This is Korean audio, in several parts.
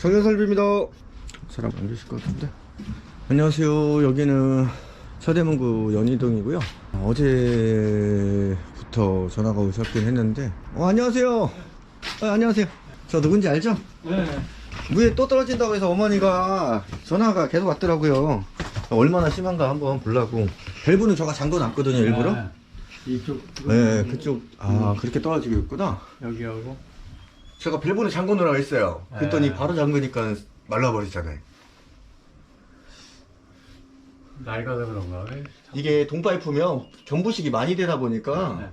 정연설비입니다. 사람 안 계실 것 같은데. 안녕하세요. 여기는 서대문구 연희동이고요. 어제부터 전화가 오셨긴 했는데. 어, 안녕하세요. 어, 안녕하세요. 저 누군지 알죠? 네. 위에 또 떨어진다고 해서 어머니가 전화가 계속 왔더라고요. 얼마나 심한가 한번 보려고. 밸브는 저가 잠궈 놨거든요, 일부러. 네. 이쪽 네, 그쪽. 아, 그렇게 떨어지고 있구나. 여기하고 제가 밸브는 잠궈 놓으라고 했어요. 그랬더니 네. 바로 잠그니까 말라버리잖아요. 낡아서 그런가? 왜? 이게 동파이프면 전부식이 많이 되다 보니까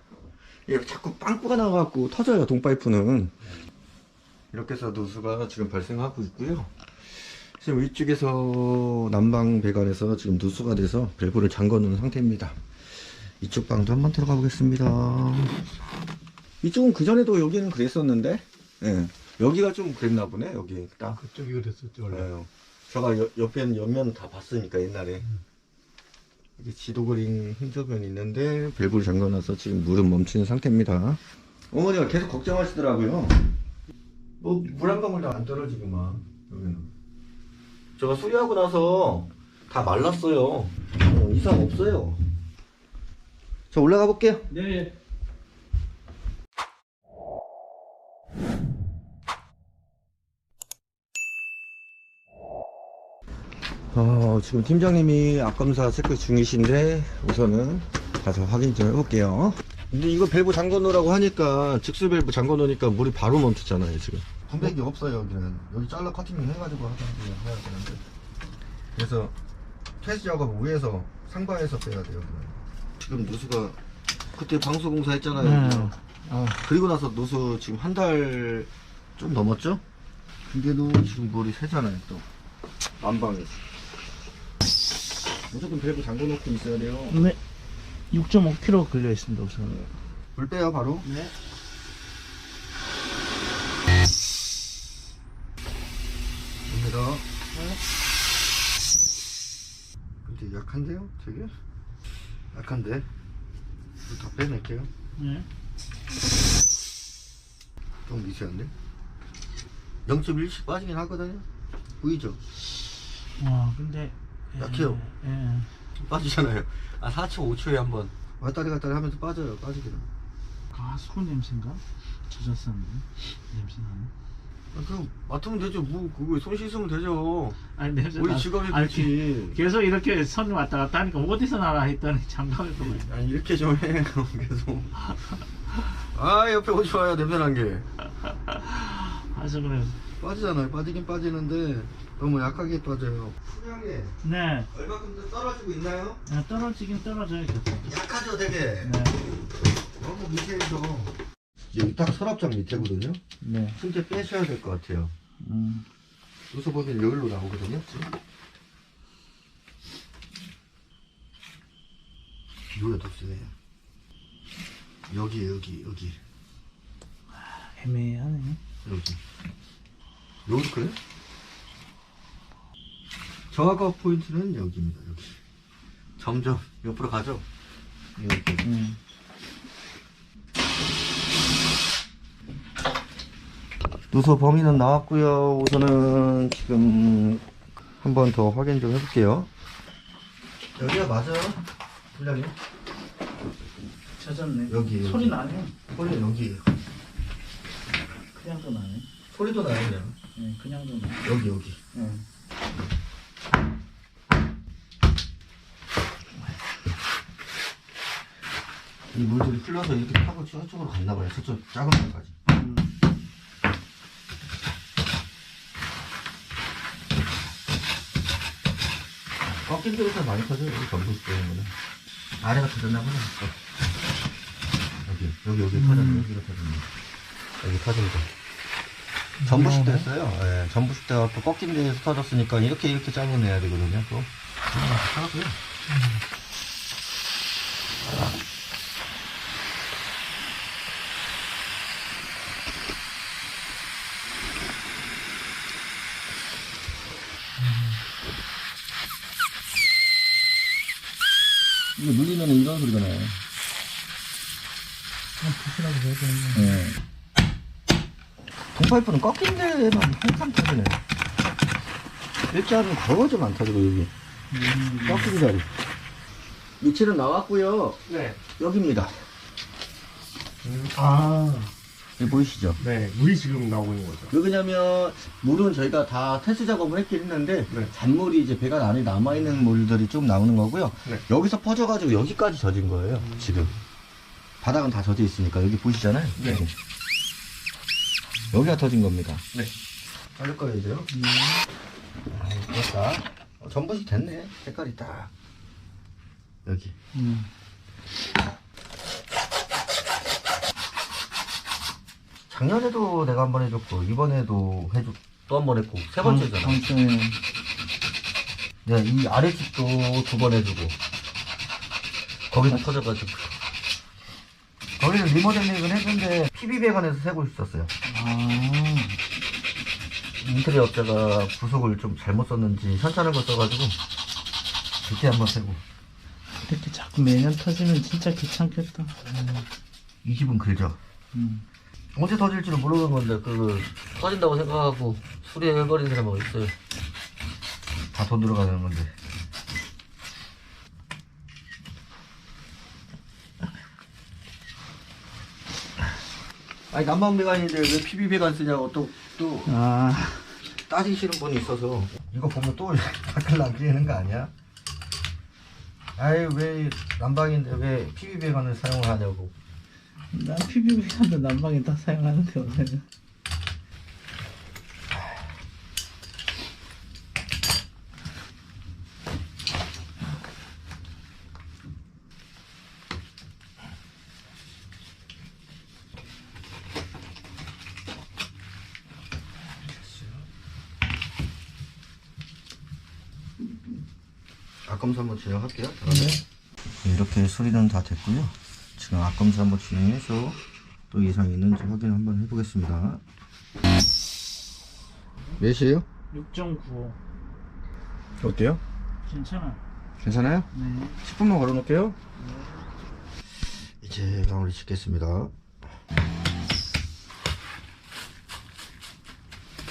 네. 이게 자꾸 빵꾸가 나가갖고 터져요, 동파이프는. 이렇게 해서 누수가 지금 발생하고 있고요. 지금 위쪽에서 난방 배관에서 지금 누수가 돼서 밸브를 잠궈 놓은 상태입니다. 이쪽 방도 한번 들어가 보겠습니다. 이쪽은 그전에도 여기는 그랬었는데, 예. 여기가 좀 그랬나 보네, 여기 딱. 그쪽이 그랬었죠 원래. 네. 제가 여- 옆에는 옆면 다 봤으니까 옛날에 이게 지도 그린 흔적은 있는데 밸브를 잠궈놔서 지금 물은 멈추는 상태입니다. 어머니가 계속 걱정하시더라고요. 뭐 물 한 방울도 안 떨어지구만 여기는. 제가 수리하고 나서 다 말랐어요. 어, 이상 없어요. 자 올라가 볼게요. 네. 어, 지금 팀장님이 앞검사 체크 중이신데 우선은 가서 확인 좀 해볼게요. 근데 이거 밸브 잠궈 놓으라고 하니까 직수 밸브 잠궈 놓으니까 물이 바로 멈췄잖아요 지금. 분백이 없어요 여기는. 여기 잘라 커팅 해가지고 하던지 해야 되는데. 그래서 퇴수 작업 위에서 상바에서 빼야 돼요. 여기는. 지금 누수가 그때 방수공사 했잖아요. 네. 아, 그리고 나서 누수 지금 한 달 좀 넘었죠? 근데도 지금 물이 새잖아요 또 난방에 무조건 밸브 잠궈 놓고 있어야 돼요 네. 6.5kg 걸려 있습니다, 우선. 불 빼요 바로 네. 됩니다 근데 약한데요 되게? 약한데 다 빼낼게요 네. 좀 미세한데 0.1씩 빠지긴 하거든요 보이죠? 와, 근데. 예, 약해요. 예. 빠지잖아요 아 4초 5초에 한번 왔다리 갔다리 하면서 빠져요 빠지기는 가스콘 냄새인가? 젖었었는데. 냄새 나네. 아, 그럼 맡으면 되죠. 뭐 그거 손 씻으면 되죠. 아니, 냄새 우리 나- 직업이 아니, 그렇지. 계속 이렇게 선 왔다 갔다 하니까 어디서 나라 했더니 장갑을 또. 아니 이렇게 좀 해. 계속. 아 옆에 오지 마요. 냄새 난 게. 아서 그래. 빠지잖아요. 빠지긴 빠지는데 너무 약하게 빠져요. 수량에 네. 얼마큼 떨어지고 있나요? 예, 떨어지긴 떨어져요, 계속. 약하죠, 되게. 네. 너무 미세해서. 여기 딱 서랍장 밑에거든요. 네. 승태 빼셔야 될 것 같아요. 음. 여기서 보면 여기로 나오거든요. 지금. 비교가 더. 여기, 여기, 여기, 애매하네. 여기. 여기도 그래? 저하가 포인트는 여기입니다, 여기. 점점 옆으로 가죠? 이렇게. 음. 누수 범위는 나왔고요. 우선은 지금 한 번 더 확인 좀 해볼게요. 여기가 맞아요? 분량이? 젖었네. 여기, 여기. 소리 나네. 소리 여기. 그냥도 나네. 소리도 나요, 그냥. 네, 그냥도 나. 여기, 여기. 네. 이 물들이 흘러서 이렇게 타고 저쪽으로 갔나 봐요. 저쪽 작은 방까지. 음. 꺾인 데부터 많이 터져요. 여기 전부 거는. 아래가 터졌나 보네. 여기, 여기, 여기 터졌네. 여기가 터졌네. 여기 터진 거. 전부식 됐어요. 예, 전부식 돼갖고 꺾인 데에서 터졌으니까 이렇게 이렇게 잘라내야 되거든요. 또. 아, 살았어요. 이거 눌리면 이런 소리가 나요. 부시라고 해야 되는 예. 동파이프는 꺾인 데만 항상 터지네. 일자는 더좀안 터지고 여기 꺾이기 자리 밑에는 나왔고요 네. 여기입니다 아, 여기 보이시죠? 네. 물이 지금 나오고 있는 거죠. 왜 그러냐면 물은 저희가 다 탈수 작업을 했긴 했는데 네. 잔물이 이제 배관 안에 남아 있는 물들이 좀 나오는 거고요 네. 여기서 퍼져가지고 여기까지 젖은 거예요 지금 바닥은 다 젖어 있으니까 여기 보이시잖아요 네. 여기. 여기가 터진 겁니다 네. 자를 거예요 이제요 아, 됐다 어, 전분이 됐네 색깔이 딱 여기 음. 작년에도 내가 한 번 해줬고 이번에도 해줬 또 한 번 했고 세 번째잖아 네, 이 아래집도 두 번 해주고 거기도 터져가지고 거기는 리모델링을 했는데 PB배관에서 세고 있었어요 아. 인테리어 업자가 부속을 좀 잘못 썼는지 현찮은 걸 써가지고 그때 한 번 세고 이렇게 자꾸 매년 터지면 진짜 귀찮겠다. 이 집은 그죠 음. 언제 터질지는 모르는 건데 그 터진다고 생각하고 수리해버리는 사람이 있어요 다 돈 들어가는 건데 아니 난방 배관인데 왜 PB배관 쓰냐고 또, 또 아. 따지시는 분이 있어서 이거 보면 또 댓글 남기는 거 아니야? 아이 왜 난방인데 왜 PB배관을 사용을 하냐고 난 PBB한테 난방에 다 사용하는데 오늘은. 앞검사 한번 진행할게요. 네, 이렇게 수리는 다 됐고요. 지금 앞검사 한번 진행해서 또 이상이 있는지 확인 한번 해보겠습니다. 몇이에요? 6.95. 어때요? 괜찮아. 괜찮아요? 네. 10분만 걸어놓을게요. 이제 마무리 짓겠습니다.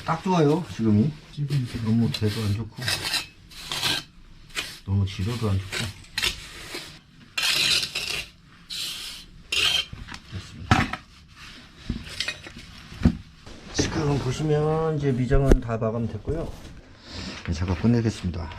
딱 좋아요, 지금이. 지금 너무 대도 안 좋고, 너무 지도도 안 좋고. 됐습니다. 지금 보시면 이제 미정은 다 마감됐고요. 네, 작업 끝내겠습니다.